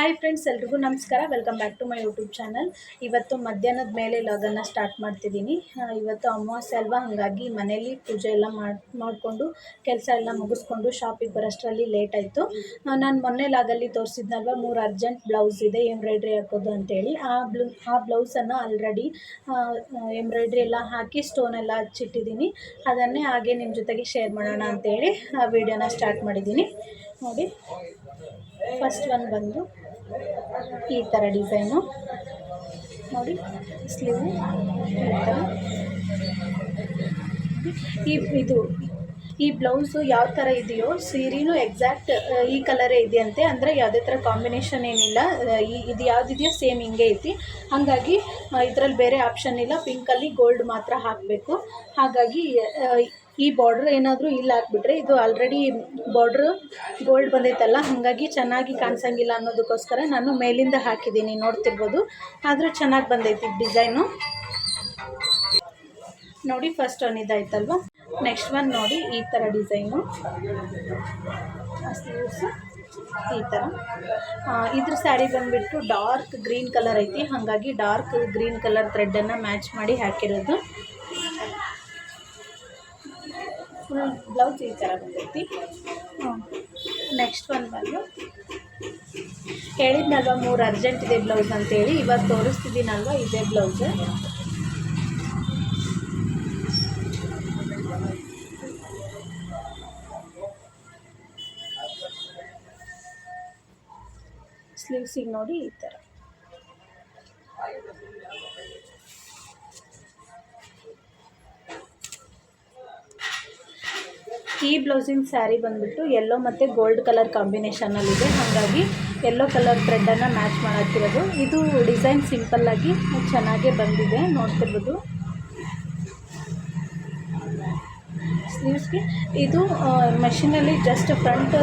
Hi friends ಎಲ್ರಿಗೂ ನಮಸ್ಕಾರ. Welcome back to my YouTube channel ಇವತ್ತು ಮಧ್ಯಾಹ್ನದ ಮೇಲೆ ಲಾಗನ್ನು ಸ್ಟಾರ್ಟ್ ಮಾಡ್ತಿದ್ದೀನಿ. ಇವತ್ತು ಅಮಾವಾಸ್ಯೆ ಅಲ್ವಾ? ಹಾಗಾಗಿ ಮನೇಲಿ ಪೂಜೆ ಎಲ್ಲ ಮಾಡಿ, ಮಾಡಿಕೊಂಡು, ಕೆಲಸ ಎಲ್ಲ ಮುಗಿಸ್ಕೊಂಡು ಶಾಪಿಗೆ ಬರೋಷ್ಟರಲ್ಲಿ ಲೇಟ್ ಆಯಿತು. ನಾನು ಮೊನ್ನೆ ಲಾಗಲ್ಲಿ ತೋರಿಸಿದ್ನಲ್ವ? ಮೂರು ಅರ್ಜೆಂಟ್ ಬ್ಲೌಸ್ ಇದೆ ಎಂಬ್ರಾಯ್ಡ್ರಿ ಹಾಕೋದು ಅಂತೇಳಿ. ಆ ಬ್ಲೂ, ಆ ಬ್ಲೌಸನ್ನು ಆಲ್ರೆಡಿ ಎಂಬ್ರಾಯ್ಡ್ರಿ ಎಲ್ಲ ಹಾಕಿ ಸ್ಟೋನ್ ಎಲ್ಲ ಹಚ್ಚಿಟ್ಟಿದ್ದೀನಿ. ಅದನ್ನೇ ಹಾಗೆ ನಿಮ್ಮ ಜೊತೆಗೆ ಶೇರ್ ಮಾಡೋಣ ಅಂತೇಳಿ ಆ ವಿಡಿಯೋನ ಸ್ಟಾರ್ಟ್ ಮಾಡಿದ್ದೀನಿ. ನೋಡಿ ಫಸ್ಟ್ ಒನ್ ಬಂದು. ಈ ಥರ ಡಿಸೈನು. ನೋಡಿ, ಸ್ಲೀವ್ ಈ ಈ ಇದು, ಈ ಬ್ಲೌಸು ಯಾವ ಥರ ಇದೆಯೋ ಸೀರೆನೂ ಎಕ್ಸಾಕ್ಟ್ ಈ ಕಲರೇ ಇದೆಯಂತೆ. ಅಂದರೆ ಯಾವುದೇ ಥರ ಕಾಂಬಿನೇಷನ್ ಏನಿಲ್ಲ. ಈ, ಇದು ಯಾವುದಿದೆಯೋ ಸೇಮ್ ಹಿಂಗೆ ಐತಿ. ಹಾಗಾಗಿ ಇದರಲ್ಲಿ ಬೇರೆ ಆಪ್ಷನ್ ಇಲ್ಲ. ಪಿಂಕಲ್ಲಿ ಗೋಲ್ಡ್ ಮಾತ್ರ ಹಾಕಬೇಕು. ಹಾಗಾಗಿ ಈ ಬಾರ್ಡ್ರ್ ಏನಾದರೂ ಇಲ್ಲಿ ಹಾಕ್ಬಿಟ್ರೆ ಇದು ಆಲ್ರೆಡಿ ಬಾರ್ಡ್ರ್ ಗೋಲ್ಡ್ ಬಂದೈತಲ್ಲ, ಹಾಗಾಗಿ ಚೆನ್ನಾಗಿ ಕಾಣಿಸಂಗಿಲ್ಲ ಅನ್ನೋದಕ್ಕೋಸ್ಕರ ನಾನು ಮೇಲಿಂದ ಹಾಕಿದ್ದೀನಿ, ನೋಡ್ತಿರ್ಬೋದು. ಆದರೂ ಚೆನ್ನಾಗಿ ಬಂದೈತಿ ಡಿಸೈನು ನೋಡಿ ಫಸ್ಟ್ ಒನ್ ಇದಾಯ್ತಲ್ವ? ನೆಕ್ಸ್ಟ್ ಒನ್ ನೋಡಿ, ಈ ಥರ ಡಿಸೈನು ಈ ಥರ ಇದ್ರ ಸ್ಯಾರಿ ಬಂದುಬಿಟ್ಟು ಡಾರ್ಕ್ ಗ್ರೀನ್ ಕಲರ್ ಐತಿ, ಹಾಗಾಗಿ ಡಾರ್ಕ್ ಗ್ರೀನ್ ಕಲರ್ ಥ್ರೆಡ್ಡನ್ನು ಮ್ಯಾಚ್ ಮಾಡಿ ಹಾಕಿರೋದು. ಫುಲ್ ಬ್ಲೌಸ್ ಈ ಥರ ಬಂದೈತಿ. ನೆಕ್ಸ್ಟ್ ಒನ್ ಬಂದು. ಹೇಳಿದ್ನಲ್ವ, ಮೂರು ಅರ್ಜೆಂಟ್ ಇದೆ ಬ್ಲೌಸ್ ಅಂತೇಳಿ. ಇವಾಗ ತೋರಿಸ್ತಿದ್ದೀನಲ್ವ, ಇದೇ ಬ್ಲೌಸ್ ಸ್ಲೀವ್ಸಿಗೆ ನೋಡಿ ಈ ಥರ ಈ ಬ್ಲೌಸಿನ ಸ್ಯಾರಿ ಬಂದುಬಿಟ್ಟು ಎಲ್ಲೋ ಮತ್ತು ಗೋಲ್ಡ್ ಕಲರ್ ಕಾಂಬಿನೇಷನಲ್ಲಿದೆ ಹಾಗಾಗಿ ಎಲ್ಲೋ ಕಲರ್ ಥ್ರೆಡ್ಡನ್ನು ಮ್ಯಾಚ್ ಮಾಡಾಕಿರೋದು. ಇದು ಡಿಸೈನ್ ಸಿಂಪಲ್ಲಾಗಿ ಚೆನ್ನಾಗೇ ಬಂದಿದೆ. ನೋಡ್ತಿರ್ಬೋದು. ಸ್ಲೀವ್ಸ್ಗೆ ಇದು ಮೆಷಿನಲ್ಲಿ ಜಸ್ಟ್ ಫ್ರಂಟ್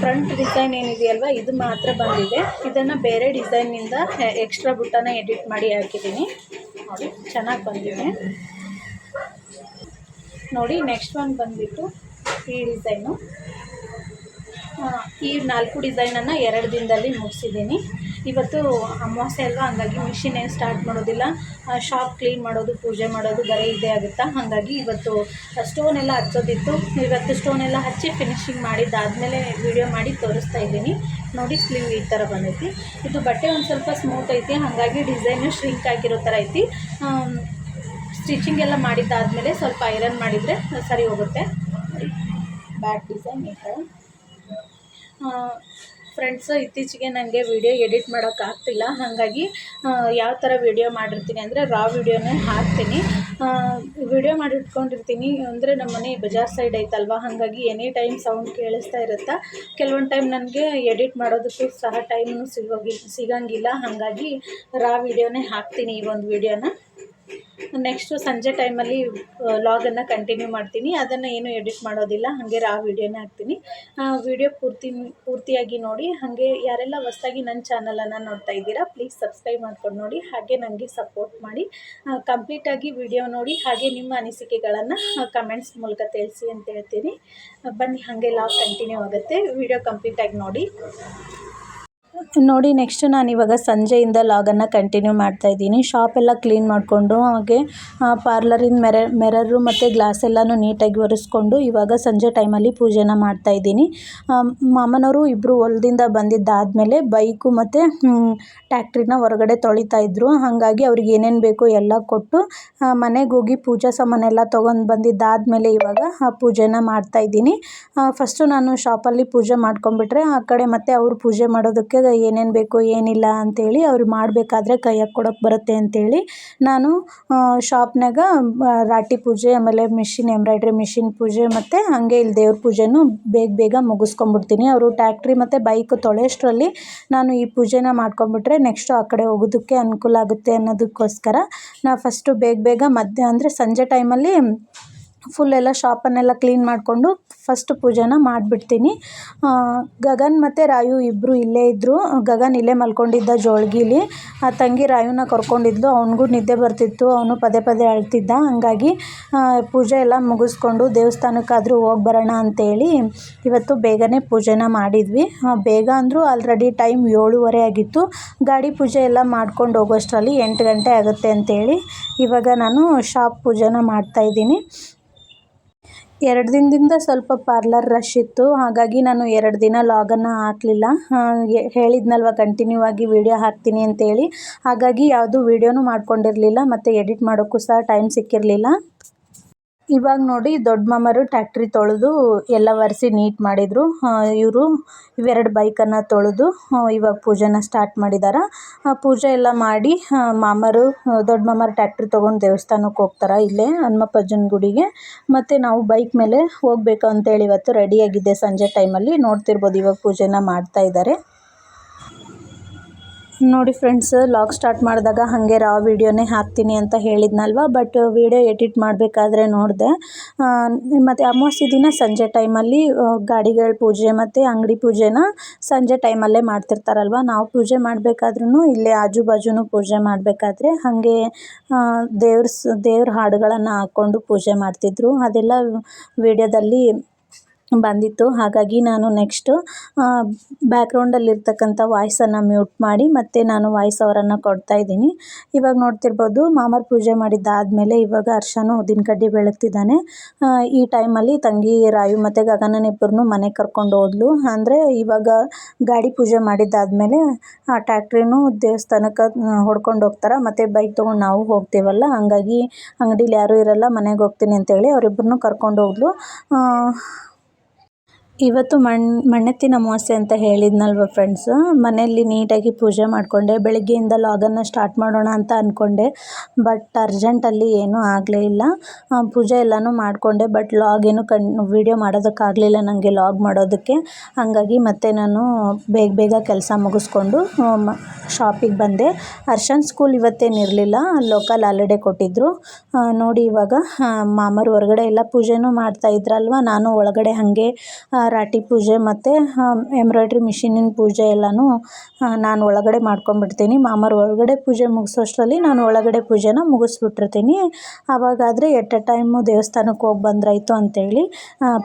ಫ್ರಂಟ್ ಡಿಸೈನ್ ಏನಿದೆಯಲ್ವ, ಇದು ಮಾತ್ರ ಬಂದಿದೆ. ಇದನ್ನು ಬೇರೆ ಡಿಸೈನಿಂದ ಎಕ್ಸ್ಟ್ರಾ ಬುಟ್ಟನ ಎಡಿಟ್ ಮಾಡಿ ಹಾಕಿದ್ದೀನಿ. ಚೆನ್ನಾಗಿ ಬಂದಿದೆ. ನೋಡಿ ನೆಕ್ಸ್ಟ್ ಒನ್ ಬಂದುಬಿಟ್ಟು ಈ ಡಿಸೈನು. ಈ ನಾಲ್ಕು ಡಿಸೈನನ್ನು ಎರಡು ದಿನದಲ್ಲಿ ಮುಗಿಸಿದ್ದೀನಿ. ಇವತ್ತು ಅಮಾವಾಸ್ಯೆ ಅಲ್ವಾ, ಹಂಗಾಗಿ ಮಿಷಿನ್ ಏನು ಸ್ಟಾರ್ಟ್ ಮಾಡೋದಿಲ್ಲ. ಶಾಪ್ ಕ್ಲೀನ್ ಮಾಡೋದು, ಪೂಜೆ ಮಾಡೋದು ಬರೀ ಇದೇ ಆಗುತ್ತಾ? ಹಾಗಾಗಿ ಇವತ್ತು ಸ್ಟೋನ್ ಎಲ್ಲ ಹಚ್ಚೋದಿತ್ತು. ಇವತ್ತು ಸ್ಟೋನ್ ಎಲ್ಲ ಹಚ್ಚಿ ಫಿನಿಶಿಂಗ್ ಮಾಡಿದ್ದಾದಮೇಲೆ ವಿಡಿಯೋ ಮಾಡಿ ತೋರಿಸ್ತಾ ಇದ್ದೀನಿ. ನೋಡಿ ಸ್ಲೀವ್ ಈ ಥರ ಬಂದೈತಿ. ಇದು ಬಟ್ಟೆ ಒಂದು ಸ್ವಲ್ಪ ಸ್ಮೂತ್ ಐತಿ, ಹಾಗಾಗಿ ಡಿಸೈನು ಶ್ರಿಂಕ್ ಆಗಿರೋ ಥರ ಐತಿ. ಸ್ಟಿಚಿಂಗ್ ಎಲ್ಲ ಮಾಡಿದ್ದಾದಮೇಲೆ ಸ್ವಲ್ಪ ಐರನ್ ಮಾಡಿದರೆ ಸರಿ ಹೋಗುತ್ತೆ. ಬ್ಯಾಕ್ ಡಿಸೈನ್ ಈ ಥರ ಫ್ರೆಂಡ್ಸು ಇತ್ತೀಚೆಗೆ ನನಗೆ ವಿಡಿಯೋ ಎಡಿಟ್ ಮಾಡೋಕ್ಕಾಗ್ತಿಲ್ಲ ಹಾಗಾಗಿ ಯಾವ ಥರ ವಿಡಿಯೋ ಮಾಡಿರ್ತೀನಿ ಅಂದರೆ ರಾ ವಿಡಿಯೋನೇ ಹಾಕ್ತೀನಿ. ವಿಡಿಯೋ ಮಾಡಿಟ್ಕೊಂಡಿರ್ತೀನಿ ಅಂದರೆ ನಮ್ಮ ಮನೆ ಬಜಾರ್ ಸೈಡ್ ಐತಲ್ವ? ಹಾಗಾಗಿ ಎನಿ ಟೈಮ್ ಸೌಂಡ್ ಕೇಳಿಸ್ತಾ ಇರುತ್ತೆ? ಕೆಲವೊಂದು ಟೈಮ್ ನನಗೆ ಎಡಿಟ್ ಮಾಡೋದಕ್ಕೂ ಸಹ ಟೈಮು ಸಿಗೋಗಿ ಸಿಗಂಗಿಲ್ಲ. ಹಾಗಾಗಿ ರಾ ವಿಡಿಯೋನೇ ಹಾಕ್ತೀನಿ ಈ ಒಂದು ವಿಡಿಯೋನ ನೆಕ್ಸ್ಟು ಸಂಜೆ ಟೈಮಲ್ಲಿ ಲಾಗನ್ನು ಕಂಟಿನ್ಯೂ ಮಾಡ್ತೀನಿ. ಅದನ್ನು ಏನು ಎಡಿಟ್ ಮಾಡೋದಿಲ್ಲ. ಹಾಗೆ ರಾ ವಿಡಿಯೋನೇ ಹಾಕ್ತೀನಿ. ವಿಡಿಯೋ ಪೂರ್ತಿ, ಪೂರ್ತಿಯಾಗಿ ನೋಡಿ. ಹಾಗೆ ಯಾರೆಲ್ಲ ಹೊಸ್ದಾಗಿ ನನ್ನ ಚಾನಲನ್ನು ನೋಡ್ತಾ ಇದ್ದೀರಾ ಪ್ಲೀಸ್ ಸಬ್ಸ್ಕ್ರೈಬ್ ಮಾಡ್ಕೊಂಡು ನೋಡಿ. ಹಾಗೆ ನನಗೆ ಸಪೋರ್ಟ್ ಮಾಡಿ. ಕಂಪ್ಲೀಟಾಗಿ ವಿಡಿಯೋ ನೋಡಿ. ಹಾಗೆ ನಿಮ್ಮ ಅನಿಸಿಕೆಗಳನ್ನು ಕಮೆಂಟ್ಸ್ ಮೂಲಕ ತಿಳಿಸಿ ಅಂತ ಹೇಳ್ತೀನಿ. ಬನ್ನಿ, ಹಾಗೆ ಲಾಗ್ ಕಂಟಿನ್ಯೂ ಆಗುತ್ತೆ. ವಿಡಿಯೋ ಕಂಪ್ಲೀಟಾಗಿ ನೋಡಿ. ನೋಡಿ ನೆಕ್ಸ್ಟ್ ನಾನು ಇವಾಗ ಸಂಜೆಯಿಂದ ಲಾಗನ್ನು ಕಂಟಿನ್ಯೂ ಮಾಡ್ತಾ ಇದ್ದೀನಿ. ಶಾಪ್ ಎಲ್ಲ ಕ್ಲೀನ್ ಮಾಡಿಕೊಂಡು, ಹಾಗೆ ಪಾರ್ಲರಿನ ಮೆರ ಮೆರರು ಮತ್ತು ಗ್ಲಾಸ್ ಎಲ್ಲನೂ ನೀಟಾಗಿ ಒರೆಸ್ಕೊಂಡು, ಇವಾಗ ಸಂಜೆ ಟೈಮಲ್ಲಿ ಪೂಜೆನ ಮಾಡ್ತಾ ಇದ್ದೀನಿ. ಮಾಮನವರು ಇಬ್ಬರು ಹೊಲದಿಂದ ಬಂದಿದ್ದಾದಮೇಲೆ ಬೈಕು ಮತ್ತು ಟ್ಯಾಕ್ಟ್ರಿನ ಹೊರಗಡೆ ತೊಳಿತಾ ಇದ್ರು. ಹಾಗಾಗಿ ಅವ್ರಿಗೆ ಏನೇನು ಬೇಕು ಎಲ್ಲ ಕೊಟ್ಟು ಮನೆಗೆ ಹೋಗಿ ಪೂಜಾ ಸಾಮಾನೆಲ್ಲ ತೊಗೊಂಡು ಬಂದಿದ್ದಾದಮೇಲೆ ಇವಾಗ, ಆ, ಪೂಜೆನ ಮಾಡ್ತಾ ಇದ್ದೀನಿ. ಫಸ್ಟು ನಾನು ಶಾಪಲ್ಲಿ ಪೂಜೆ ಮಾಡ್ಕೊಂಬಿಟ್ರೆ ಆ ಕಡೆ ಮತ್ತೆ ಅವರು ಪೂಜೆ ಮಾಡೋದಕ್ಕೆ ಏನೇನು ಬೇಕು ಏನಿಲ್ಲ ಅಂತೇಳಿ ಅವ್ರು ಮಾಡಬೇಕಾದ್ರೆ ಕೈಯಾಗೆ ಕೊಡೋಕೆ ಬರುತ್ತೆ ಅಂತೇಳಿ ನಾನು ಶಾಪ್ನಾಗ ರಾಟಿ ಪೂಜೆ, ಆಮೇಲೆ ಮಿಷಿನ್ ಎಂಬ್ರಾಯ್ಡ್ರಿ ಮಿಷಿನ್ ಪೂಜೆ ಮತ್ತು ಹಾಗೆ ಇಲ್ಲಿ ದೇವ್ರ ಪೂಜೆನೂ ಬೇಗ ಬೇಗ ಮುಗಿಸ್ಕೊಂಬಿಡ್ತೀನಿ. ಅವರು ಟ್ಯಾಕ್ಟ್ರಿ ಮತ್ತು ಬೈಕ್ ತೊಳೆಯೋಷ್ಟರಲ್ಲಿ ನಾನು ಈ ಪೂಜೆನ ಮಾಡ್ಕೊಂಬಿಟ್ರೆ ನೆಕ್ಸ್ಟು ಆ ಕಡೆ ಹೋಗೋದಕ್ಕೆ ಅನುಕೂಲ ಆಗುತ್ತೆ ಅನ್ನೋದಕ್ಕೋಸ್ಕರ ನಾ ಫಸ್ಟು ಬೇಗ ಬೇಗ ಮಧ್ಯ ಅಂದರೆ ಸಂಜೆ ಟೈಮಲ್ಲಿ ಫುಲ್ ಎಲ್ಲ ಶಾಪನ್ನೆಲ್ಲ ಕ್ಲೀನ್ ಮಾಡಿಕೊಂಡು ಫಸ್ಟ್ ಪೂಜೆನ ಮಾಡಿಬಿಡ್ತೀನಿ. ಗಗನ್ ಮತ್ತು ರಾಯು ಇಬ್ಬರು ಇಲ್ಲೇ ಇದ್ದರು ಗಗನ್ ಇಲ್ಲೇ ಮಲ್ಕೊಂಡಿದ್ದ ಜೋಳ್ಗಿಲಿ. ಆ ತಂಗಿ ರಾಯುನ ಕರ್ಕೊಂಡಿದ್ಲು. ಅವನಿಗೂ ನಿದ್ದೆ ಬರ್ತಿತ್ತು. ಅವನು ಪದೇ ಪದೇ ಅಳ್ತಿದ್ದ. ಹಂಗಾಗಿ ಪೂಜೆ ಎಲ್ಲ ಮುಗಿಸ್ಕೊಂಡು ದೇವಸ್ಥಾನಕ್ಕಾದರೂ ಹೋಗಿ ಬರೋಣ ಅಂತೇಳಿ ಇವತ್ತು ಬೇಗನೆ ಪೂಜೆನ ಮಾಡಿದ್ವಿ. ಬೇಗ ಅಂದರೂ ಆಲ್ರೆಡಿ ಟೈಮ್ ಏಳುವರೆ ಆಗಿತ್ತು. ಗಾಡಿ ಪೂಜೆ ಎಲ್ಲ ಮಾಡ್ಕೊಂಡು ಹೋಗೋಷ್ಟರಲ್ಲಿ ಎಂಟು ಗಂಟೆ ಆಗುತ್ತೆ ಅಂತೇಳಿ ಇವಾಗ ನಾನು ಶಾಪ್ ಪೂಜೆನ ಮಾಡ್ತಾಯಿದ್ದೀನಿ ಎರಡು ದಿನದಿಂದ ಸ್ವಲ್ಪ ಪಾರ್ಲರ್ ರಶ್ ಇತ್ತು. ಹಾಗಾಗಿ ನಾನು ಎರಡು ದಿನ ಲಾಗನ್ನು ಹಾಕಲಿಲ್ಲ. ಹೇಳಿದ್ನಲ್ವ ಕಂಟಿನ್ಯೂ ಆಗಿ ವೀಡಿಯೋ ಹಾಕ್ತೀನಿ ಅಂತೇಳಿ. ಹಾಗಾಗಿ ಯಾವುದು ವೀಡಿಯೋನೂ ಮಾಡ್ಕೊಂಡಿರಲಿಲ್ಲ. ಮತ್ತು ಎಡಿಟ್ ಮಾಡೋಕ್ಕೂ ಸಹ ಟೈಮ್ ಸಿಕ್ಕಿರಲಿಲ್ಲ. ಇವಾಗ ನೋಡಿ ದೊಡ್ಡ ಮಾಮರು ಟ್ಯಾಕ್ಟ್ರಿ ತೊಳೆದು ಎಲ್ಲ ಒರೆಸಿ ನೀಟ್ ಮಾಡಿದರು. ಇವರು ಇವೆರಡು ಬೈಕನ್ನು ತೊಳೆದು ಇವಾಗ ಪೂಜೆನ ಸ್ಟಾರ್ಟ್ ಮಾಡಿದ್ದಾರೆ ಪೂಜೆ ಎಲ್ಲ ಮಾಡಿ ಮಾಮರು ದೊಡ್ಡ ಮಾಮರು ಟ್ಯಾಕ್ಟ್ರಿ ತೊಗೊಂಡು ದೇವಸ್ಥಾನಕ್ಕೆ ಹೋಗ್ತಾರೆ ಇಲ್ಲೇ ಹನುಮಪ್ಪಜ್ಜನ ಗುಡಿಗೆ. ಮತ್ತು ನಾವು ಬೈಕ್ ಮೇಲೆ ಹೋಗಬೇಕು ಅಂತೇಳಿ ಇವತ್ತು ರೆಡಿಯಾಗಿದ್ದೆ ಸಂಜೆ ಟೈಮಲ್ಲಿ ನೋಡ್ತಿರ್ಬೋದು ಇವಾಗ ಪೂಜೆನ ಮಾಡ್ತಾ ಇದ್ದಾರೆ ನೋಡಿ ಫ್ರೆಂಡ್ಸ್ ಲಾಗ್ ಸ್ಟಾರ್ಟ್ ಮಾಡಿದಾಗ ಹಾಗೆ ರಾ ವೀಡಿಯೋನೇ ಹಾಕ್ತೀನಿ ಅಂತ ಹೇಳಿದ್ನಲ್ವ? ಬಟ್ ವೀಡಿಯೋ ಎಡಿಟ್ ಮಾಡಬೇಕಾದ್ರೆ ನೋಡಿದೆ. ಮತ್ತು ಅಮಾವಾಸ್ಯೆ ದಿನ ಸಂಜೆ ಟೈಮಲ್ಲಿ ಗಾಡಿಗಳ ಪೂಜೆ ಮತ್ತು ಅಂಗಡಿ ಪೂಜೆನ ಸಂಜೆ ಟೈಮಲ್ಲೇ ಮಾಡ್ತಿರ್ತಾರಲ್ವ? ನಾವು ಪೂಜೆ ಮಾಡಬೇಕಾದ್ರೂ ಇಲ್ಲೇ ಆಜು ಬಾಜುನೂ ಪೂಜೆ ಮಾಡಬೇಕಾದ್ರೆ ಹಾಗೆ ದೇವ್ರ ದೇವ್ರ ಹಾಡುಗಳನ್ನು ಹಾಕ್ಕೊಂಡು ಪೂಜೆ ಮಾಡ್ತಿದ್ರು. ಅದೆಲ್ಲ ವೀಡಿಯೋದಲ್ಲಿ ಬಂದಿತ್ತು. ಹಾಗಾಗಿ ನಾನು ನೆಕ್ಸ್ಟು ಬ್ಯಾಕ್ಗ್ರೌಂಡಲ್ಲಿರ್ತಕ್ಕಂಥ ವಾಯ್ಸನ್ನು ಮ್ಯೂಟ್ ಮಾಡಿ ಮತ್ತೆ ನಾನು ವಾಯ್ಸ್ ಅವರನ್ನು ಕೊಡ್ತಾ ಇದ್ದೀನಿ. ಇವಾಗ ನೋಡ್ತಿರ್ಬೋದು ಮಾಮರ ಪೂಜೆ ಮಾಡಿದ್ದಾದಮೇಲೆ ಇವಾಗ ಹರ್ಷನು ಉದ್ದಿನ ಕಡ್ಡಿ ಬೆಳಗ್ತಿದ್ದಾನೆ ಈ ಟೈಮಲ್ಲಿ ತಂಗಿ ರಾಯು ಮತ್ತು ಗಗನನಿಬ್ಬರನ್ನು ಮನೆಗೆ ಕರ್ಕೊಂಡು ಹೋದ್ಲು. ಅಂದರೆ ಇವಾಗ ಗಾಡಿ ಪೂಜೆ ಮಾಡಿದ್ದಾದಮೇಲೆ ಆ ಟ್ಯಾಕ್ಟ್ರಿನೂ ದೇವಸ್ಥಾನಕ್ಕೆ ಹೊಡ್ಕೊಂಡು ಹೋಗ್ತಾರೆ. ಮತ್ತು ಬೈಕ್ ತೊಗೊಂಡು ನಾವು ಹೋಗ್ತೀವಲ್ಲ. ಹಂಗಾಗಿ ಅಂಗಡೀಲಿ ಯಾರೂ ಇರಲ್ಲ, ಮನೆಗೆ ಹೋಗ್ತೀನಿ ಅಂತೇಳಿ ಅವರಿಬ್ಬರನ್ನೂ ಕರ್ಕೊಂಡು ಹೋದ್ಲು. ಇವತ್ತು ಮಣ್, ಮಣ್ಣೆತ್ತಿನ ಅಮಾವಾಸ್ಯೆ ಅಂತ ಹೇಳಿದ್ನಲ್ವ ಫ್ರೆಂಡ್ಸ್ ಮನೆಯಲ್ಲಿ ನೀಟಾಗಿ ಪೂಜೆ ಮಾಡಿಕೊಂಡೆ, ಬೆಳಗ್ಗೆಯಿಂದ ಲಾಗನ್ನು ಸ್ಟಾರ್ಟ್ ಮಾಡೋಣ ಅಂತ ಅಂದ್ಕೊಂಡೆ ಬಟ್ ಅರ್ಜೆಂಟಲ್ಲಿ ಏನೂ ಆಗಲೇ ಇಲ್ಲ. ಪೂಜೆ ಎಲ್ಲನೂ ಮಾಡಿಕೊಂಡೆ ಬಟ್ ಲಾಗ್ ಏನು ಕಣ್ ವೀಡಿಯೋ ಮಾಡೋದಕ್ಕಾಗಲಿಲ್ಲ ನನಗೆ ಲಾಗ್ ಮಾಡೋದಕ್ಕೆ. ಹಾಗಾಗಿ ಮತ್ತೆ ನಾನು ಬೇಗ ಬೇಗ ಕೆಲಸ ಮುಗಿಸ್ಕೊಂಡು ಶಾಪಿಗೆ ಬಂದೆ. ಅರ್ಶನ್ ಸ್ಕೂಲ್ ಇವತ್ತೇನಿರಲಿಲ್ಲ ಲೋಕಲ್ ಹಾಲಿಡೇ ಕೊಟ್ಟಿದ್ದರು ನೋಡಿ ಇವಾಗ ಮಾಮರು ಹೊರಗಡೆ ಎಲ್ಲ ಪೂಜೆನೂ ಮಾಡ್ತಾ ಇದ್ರಲ್ವ, ನಾನು ಒಳಗಡೆ ಹಾಗೆ ರಾಟಿ ಪೂಜೆ ಮತ್ತು ಎಂಬ್ರಾಯ್ಡ್ರಿ ಮಿಷಿನಿನ ಪೂಜೆ ಎಲ್ಲನೂ ನಾನು ಒಳಗಡೆ ಮಾಡ್ಕೊಂಬಿಡ್ತೀನಿ ಮಾಮರು ಒಳಗಡೆ ಪೂಜೆ ಮುಗಿಸೋಷ್ಟರಲ್ಲಿ ನಾನು ಒಳಗಡೆ ಪೂಜೆನ ಮುಗಿಸ್ಬಿಟ್ಟಿರ್ತೀನಿ. ಆವಾಗಾದರೆ ಎಟ್ ಎ ಟೈಮು ದೇವಸ್ಥಾನಕ್ಕೆ ಹೋಗಿ ಬಂದ್ರಾಯ್ತು ಅಂತೇಳಿ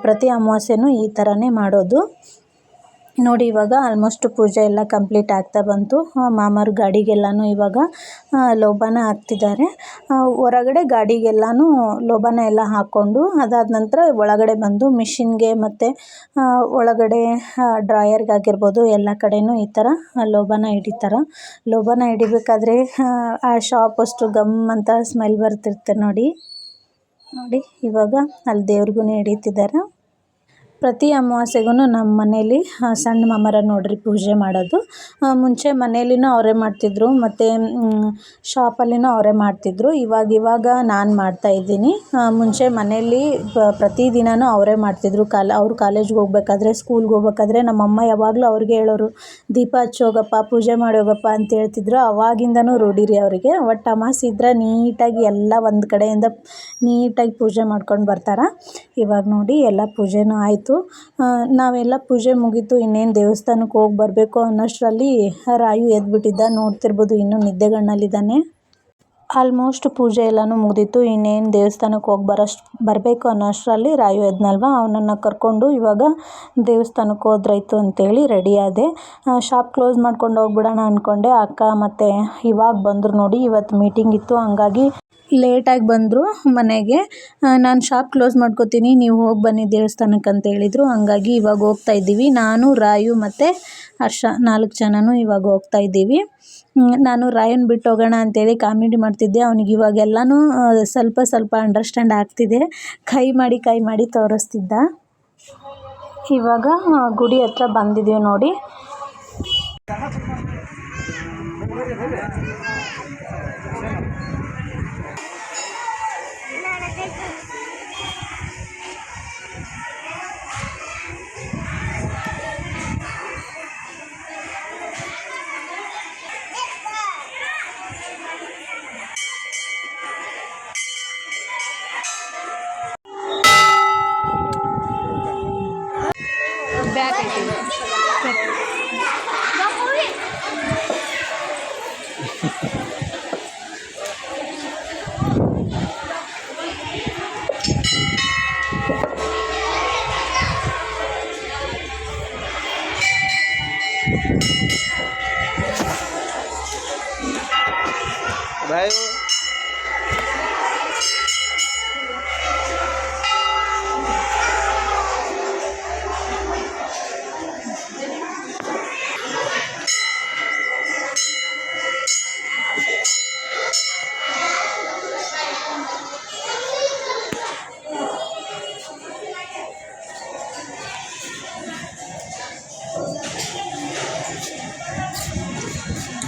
ಪ್ರತಿ ಅಮಾವಾಸ್ಯೆನೂ ಈ ಥರನೇ ಮಾಡೋದು. ನೋಡಿ, ಇವಾಗ ಆಲ್ಮೋಸ್ಟ್ ಪೂಜೆ ಎಲ್ಲ ಕಂಪ್ಲೀಟ್ ಆಗ್ತಾ ಬಂತು. ಮಾಮರ ಗಾಡಿಗೆಲ್ಲನೂ ಇವಾಗ ಲೋಬಾನ ಹಾಕ್ತಿದ್ದಾರೆ. ಹೊರಗಡೆ ಗಾಡಿಗೆಲ್ಲನೂ ಲೋಬಾನ ಎಲ್ಲ ಹಾಕ್ಕೊಂಡು, ಅದಾದ ನಂತರ ಒಳಗಡೆ ಬಂದು ಮಿಷಿನ್ಗೆ ಮತ್ತು ಒಳಗಡೆ ಡ್ರಾಯರ್ಗಾಗಿರ್ಬೋದು ಎಲ್ಲ ಕಡೆಯೂ ಈ ಥರ ಲೋಬಾನ ಹಿಡಿತಾರೆ. ಲೋಬಾನ ಹಿಡಿಬೇಕಾದ್ರೆ, ಆ ಶಾಪ್ ಅಷ್ಟು ಗಮ್ ಅಂತ ಸ್ಮೆಲ್ ಬರ್ತಿರುತ್ತೆ ನೋಡಿ. ನೋಡಿ, ಇವಾಗ ಅಲ್ಲಿ ದೇವ್ರಿಗೂ ಹಿಡಿತಿದ್ದಾರೆ. ಪ್ರತಿ ಅಮಾವಾಸ್ಯೆಗೂ ನಮ್ಮ ಮನೇಲಿ ಸಣ್ಣ ಮಾಮರ ನೋಡಿರಿ ಪೂಜೆ ಮಾಡೋದು. ಮುಂಚೆ ಮನೇಲಿನೂ ಅವರೇ ಮಾಡ್ತಿದ್ದರು ಮತ್ತು ಶಾಪಲ್ಲಿನೂ ಅವರೇ ಮಾಡ್ತಿದ್ದರು ಇವಾಗ ಇವಾಗ ನಾನು ಮಾಡ್ತಾಯಿದ್ದೀನಿ ಮುಂಚೆ ಮನೆಯಲ್ಲಿ ಪ್ರತಿ ದಿನವೂ ಅವರೇ ಮಾಡ್ತಿದ್ದರು ಕಾಲ, ಅವ್ರು ಕಾಲೇಜ್ಗೆ ಹೋಗ್ಬೇಕಾದ್ರೆ, ಸ್ಕೂಲ್ಗೆ ಹೋಗ್ಬೇಕಾದ್ರೆ ನಮ್ಮಮ್ಮ ಯಾವಾಗಲೂ ಅವ್ರಿಗೆ ಹೇಳೋರು, ದೀಪ ಹಚ್ಚೋಗಪ್ಪ ಪೂಜೆ ಮಾಡಿ ಹೋಗಪ್ಪ ಅಂತ ಹೇಳ್ತಿದ್ರು. ಅವಾಗಿಂದನೂ ರೂಢಿರಿ ಅವರಿಗೆ. ಒಟ್ಟು ಅಮಾಸೆ ಇದ್ರೆ ನೀಟಾಗಿ ಎಲ್ಲ ಒಂದು ಕಡೆಯಿಂದ ನೀಟಾಗಿ ಪೂಜೆ ಮಾಡ್ಕೊಂಡು ಬರ್ತಾರೆ. ಇವಾಗ ನೋಡಿ, ಎಲ್ಲ ಪೂಜೆನೂ ಆಯಿತು. ನಾವೆಲ್ಲ ಪೂಜೆ ಮುಗೀತು, ಇನ್ನೇನು ದೇವಸ್ಥಾನಕ್ಕೆ ಹೋಗಿ ಬರಬೇಕು ಅನ್ನೋಷ್ಟರಲ್ಲಿ ರಾಯು ಎದ್ಬಿಟ್ಟಿದ್ದ, ನೋಡ್ತಿರ್ಬೋದು ಇನ್ನೂ ನಿದ್ದೆಗಣ್ಣಲ್ಲಿದ್ದಾನೆ. ಆಲ್ಮೋಸ್ಟ್ ಪೂಜೆ ಎಲ್ಲನೂ ಮುಗಿದಿತ್ತು, ಇನ್ನೇನು ದೇವಸ್ಥಾನಕ್ಕೆ ಹೋಗಿ ಬರೋಷ್ಟು, ಬರಬೇಕು ಅನ್ನೋಷ್ಟರಲ್ಲಿ ರಾಯು ಎದ್ನಲ್ವ, ಅವನನ್ನು ಕರ್ಕೊಂಡು ಇವಾಗ ದೇವಸ್ಥಾನಕ್ಕೆ ಹೋದ್ರಾಯ್ತು ಅಂತೇಳಿ ರೆಡಿ ಆದೆ. ಶಾಪ್ ಕ್ಲೋಸ್ ಮಾಡ್ಕೊಂಡು ಹೋಗ್ಬಿಡೋಣ ಅಂದ್ಕೊಂಡೆ ಅಕ್ಕ ಮತ್ತು ಇವಾಗ ಬಂದರು ನೋಡಿ ಇವತ್ತು ಮೀಟಿಂಗ್ ಇತ್ತು, ಹಂಗಾಗಿ ಲೇಟಾಗಿ ಬಂದರು ಮನೆಗೆ. ನಾನು ಶಾಪ್ ಕ್ಲೋಸ್ ಮಾಡ್ಕೋತೀನಿ, ನೀವು ಹೋಗಿ ಬನ್ನಿ ದೇವಸ್ಥಾನಕ್ಕೆ ಅಂತ ಹೇಳಿದರು. ಹಂಗಾಗಿ ಇವಾಗ ಹೋಗ್ತಾ ಇದ್ದೀವಿ. ನಾನು, ರಾಯು ಮತ್ತು ಹರ್ಷ ನಾಲ್ಕು ಜನನೂ ಇವಾಗ ಹೋಗ್ತಾ ಇದ್ದೀವಿ. ನಾನು ರಾಯನ್ ಬಿಟ್ಟು ಹೋಗೋಣ ಅಂತೇಳಿ ಕಾಮಿಡಿ ಮಾಡ್ತಿದ್ದೆ. ಅವ್ನಿಗೆ ಇವಾಗೆಲ್ಲನೂ ಸ್ವಲ್ಪ ಸ್ವಲ್ಪ ಅಂಡರ್ಸ್ಟ್ಯಾಂಡ್ ಆಗ್ತಿದೆ. ಕೈ ಮಾಡಿ ಕೈ ಮಾಡಿ ತೋರಿಸ್ತಿದ್ದ. ಇವಾಗ ಗುಡಿ ಹತ್ರ ಬಂದಿದ್ದೀವಿ ನೋಡಿ. Happy birthday.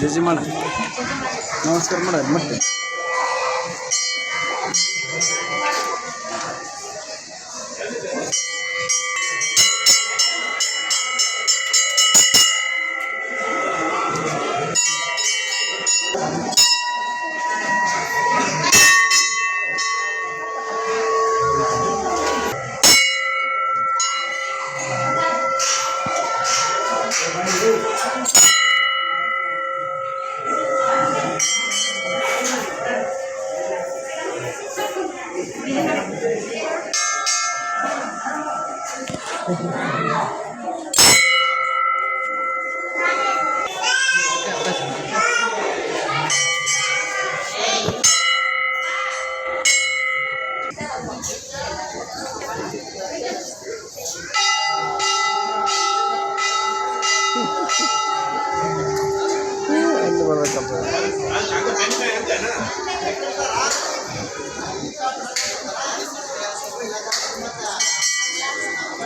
ಜಜ್ಜಿ ಮಾಡ. ನಮಸ್ಕಾರ ಮಾಡ ಮತ್ತೆ.